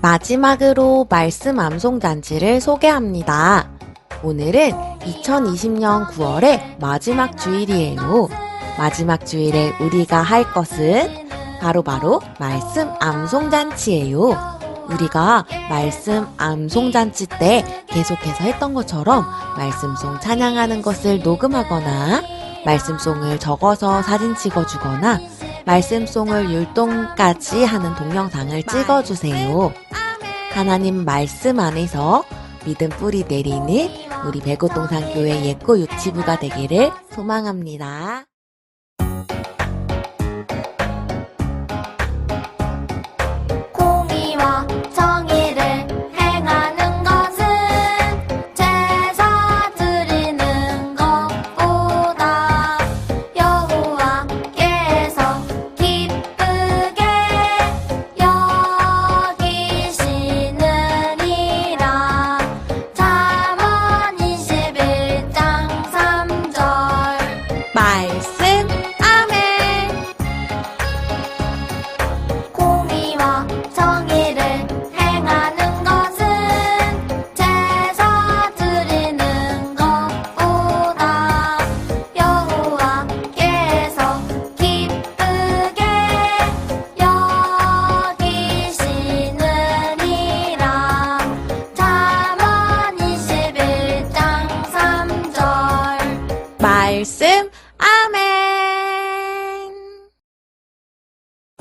마지막으로 말씀 암송잔치를 소개합니다. 오늘은 2020년 9월의 마지막 주일이에요. 마지막 주일에 우리가 할 것은 바로 바로 말씀 암송잔치예요. 우리가 말씀 암송잔치 때 계속해서 했던 것처럼 말씀송 찬양하는 것을 녹음하거나 말씀송을 적어서 사진 찍어주거나 말씀송을 율동까지 하는 동영상을 찍어주세요. 하나님 말씀 안에서 믿음 뿌리 내리는 우리 배고동산교회 예고 유치부가 되기를 소망합니다.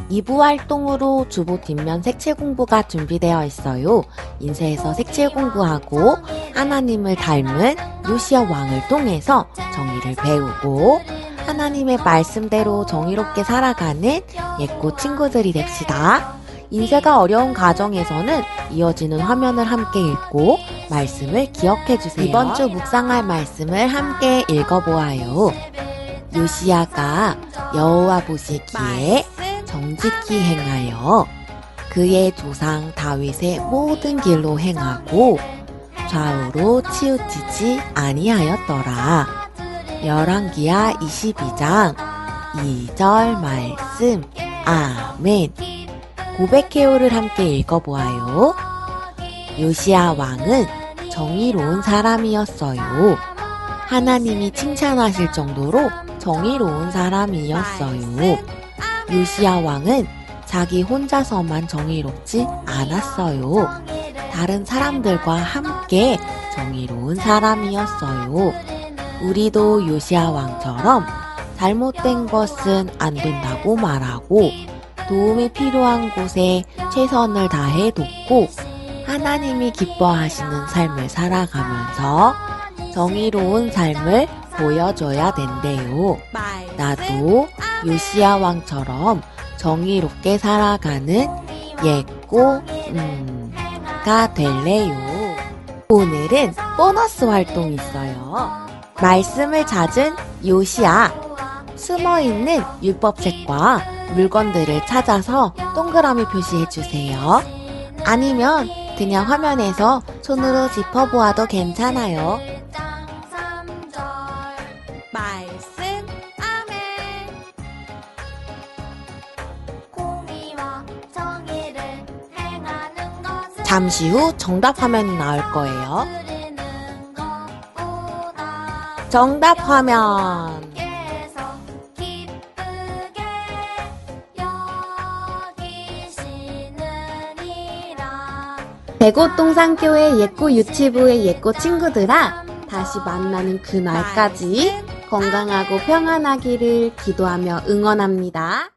2부 활동으로 주보 뒷면 색칠 공부가 준비되어 있어요. 인쇄에서 색칠 공부하고 하나님을 닮은 요시아 왕을 통해서 정의를 배우고 하나님의 말씀대로 정의롭게 살아가는 예고 친구들이 됩시다. 인쇄가 어려운 가정에서는 이어지는 화면을 함께 읽고 말씀을 기억해 주세요. 이번 주 묵상할 말씀을 함께 읽어보아요. 요시아가 여호와 보시기에 정직히 행하여 그의 조상 다윗의 모든 길로 행하고 좌우로 치우치지 아니하였더라. 열왕기하 22장 2절 말씀 아멘 고백해요를 함께 읽어보아요. 요시아 왕은 정의로운 사람이었어요. 하나님이 칭찬하실 정도로 정의로운 사람이었어요. 요시아 왕은 자기 혼자서만 정의롭지 않았어요. 다른 사람들과 함께 정의로운 사람이었어요. 우리도 요시아 왕처럼 잘못된 것은 안 된다고 말하고 도움이 필요한 곳에 최선을 다해 돕고 하나님이 기뻐하시는 삶을 살아가면서 정의로운 삶을 보여줘야 된대요. 나도 요시아 왕처럼 정의롭게 살아가는 예꼬 음가 될래요. 오늘은 보너스 활동이 있어요. 말씀을 찾은 요시아 숨어 있는 율법책과 물건들을 찾아서 동그라미 표시해 주세요. 아니면 그냥 화면에서 손으로 짚어보아도 괜찮아요. 잠시 후 정답 화면이 나올 거예요. 정답 화면. 여기시느니라 대고동산교회 예꼬 유치부의 예꼬 친구들아, 다시 만나는 그날까지 건강하고 평안하기를 기도하며 응원합니다.